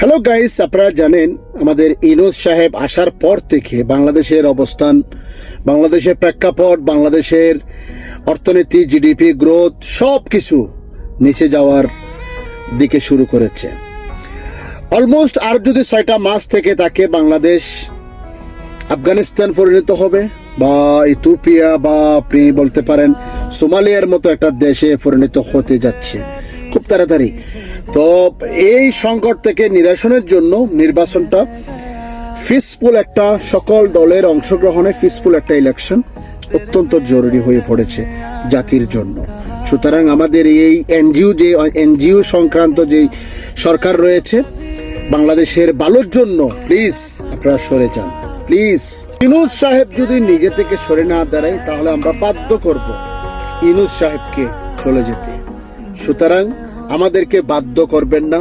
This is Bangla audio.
হ্যালো গাইস আপনারা জানেন, আমাদের ইনোজ সাহেব আসার পর থেকে বাংলাদেশের অবস্থান, বাংলাদেশের প্রেক্ষাপট, বাংলাদেশের অর্থনীতি, জিডিপি, গ্রোথ সব কিছু নিচে যাওয়ার দিকে শুরু করেছে। অলমোস্ট আর যদি ছয়টা মাস থেকে তাকে বাংলাদেশ আফগানিস্তান পরিণত হবে, বা ইথিওপিয়া, বা আপনি বলতে পারেন সোমালিয়ার মতো একটা দেশে পরিণত হতে যাচ্ছে। খুব তাড়াতাড়ি। তো এই সংকট থেকে নিরসনের জন্য নির্বাচনটা ফিসফুল একটা সকল দলের অংশগ্রহণে পিসফুল একটা ইলেকশন অত্যন্ত জরুরি হয়ে পড়েছে জাতির জন্য। সুতরাং আমাদের এই এনজিও যে, এনজিও সংক্রান্ত যে সরকার রয়েছে, বাংলাদেশের ভালোর জন্য প্লিজ আপনারা সরে যান। প্লিজ ইনুজ সাহেব যদি নিজে থেকে সরে না দাঁড়ায়, তাহলে আমরা বাধ্য করব ইনুজ সাহেবকে চলে যেতে। সুতরাং আমাদেরকে বাধ্য করবেন না।